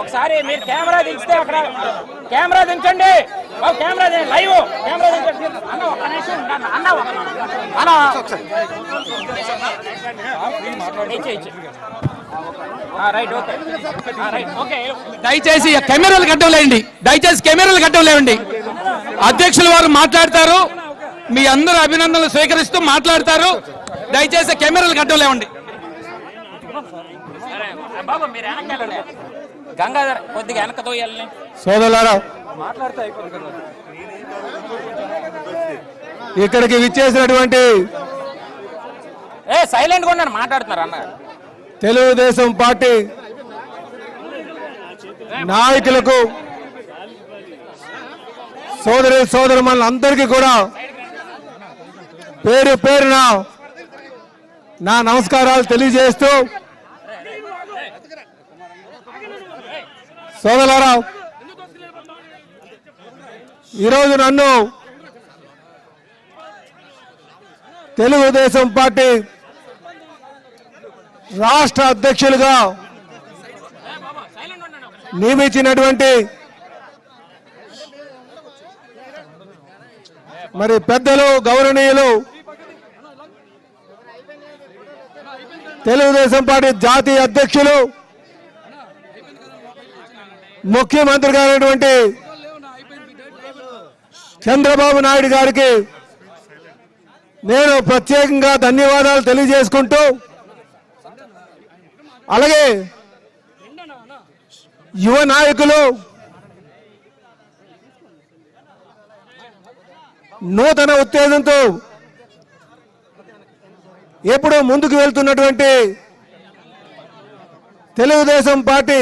ఒకసారి మీరు కెమెరా దించితే అక్కడ కెమెరా దించండి. ఓ కెమెరా లైవ్ కెమెరా దించండి. అన్న ఒక నిమిషం. అన్న ఒక్క అన్న. ఇచ్చే, ఇచ్చే. ఆ, రైట్ ఓకే. దయచేసి కెమెరాలు కట్టలేండి. దయచేసి కెమెరాలు కట్టలేండి. అధ్యక్షుల వారు మాట్లాడతారు. మీ అందరూ అభినందనలు స్వీకరిస్తూ మాట్లాడతారు. దయచేసి కెమెరాలు కట్టలేవండి గంగాధర్ కొద్దిగా వెనక తోయాలని. సోదరులారా ఇక్కడికి విచ్చేసినటువంటి ఏ సైలెంట్గా మాట్లాడుతున్నారు అన్న. తెలుగుదేశం పార్టీ నాయకులకు సోదరి సోదరు అందరికీ కూడా పేరు పేరున నా నమస్కారాలు తెలియజేస్తూ సోదరులారా ఈరోజు నన్ను తెలుగుదేశం పార్టీ రాష్ట్ర అధ్యక్షులుగా నియమించినటువంటి మరి పెద్దలు గౌరవనీయులు తెలుగుదేశం పార్టీ జాతీయ అధ్యక్షులు ముఖ్యమంత్రి గారైనటువంటి చంద్రబాబు నాయుడు గారికి నేను ప్రత్యేకంగా ధన్యవాదాలు తెలియజేసుకుంటూ అలాగే యువ నాయకులు నూతన ఉత్తేజంతో ఎప్పుడూ ముందుకు వెళ్తున్నటువంటి తెలుగుదేశం పార్టీ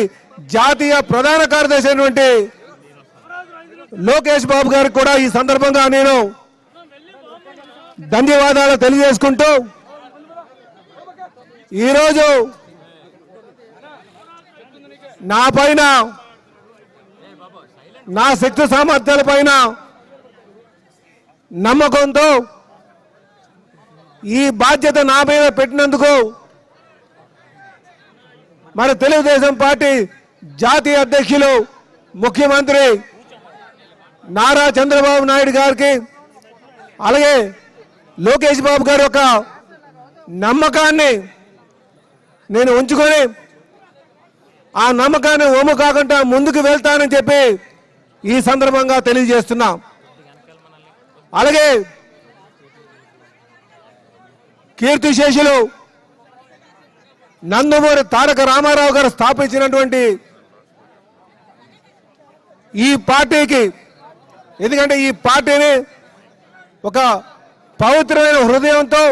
జాతీయ ప్రధాన కార్యదర్శి అయినటువంటి లోకేష్ బాబు గారికి కూడా ఈ సందర్భంగా నేను ధన్యవాదాలు తెలియజేసుకుంటూ ఈరోజు నా పైన నా శక్తి సామర్థ్యాల పైన నమ్మకంతో ఈ బాధ్యత నా మీద పెట్టినందుకు మన తెలుగుదేశం పార్టీ జాతీయ అధ్యక్షులు ముఖ్యమంత్రి నారా చంద్రబాబు నాయుడు గారికి అలాగే లోకేష్ బాబు గారి యొక్క నమ్మకాన్ని నేను ఉంచుకొని ఆ నమ్మకాన్ని ఓము కాకుండా ముందుకు వెళ్తానని చెప్పి ఈ సందర్భంగా తెలియజేస్తున్నాను అలాగే కీర్తిశేషులు నందమూరి తారక రామారావు గారు స్థాపించినటువంటి ఈ పార్టీకి ఎందుకంటే ఈ పార్టీని ఒక పవిత్రమైన హృదయంతో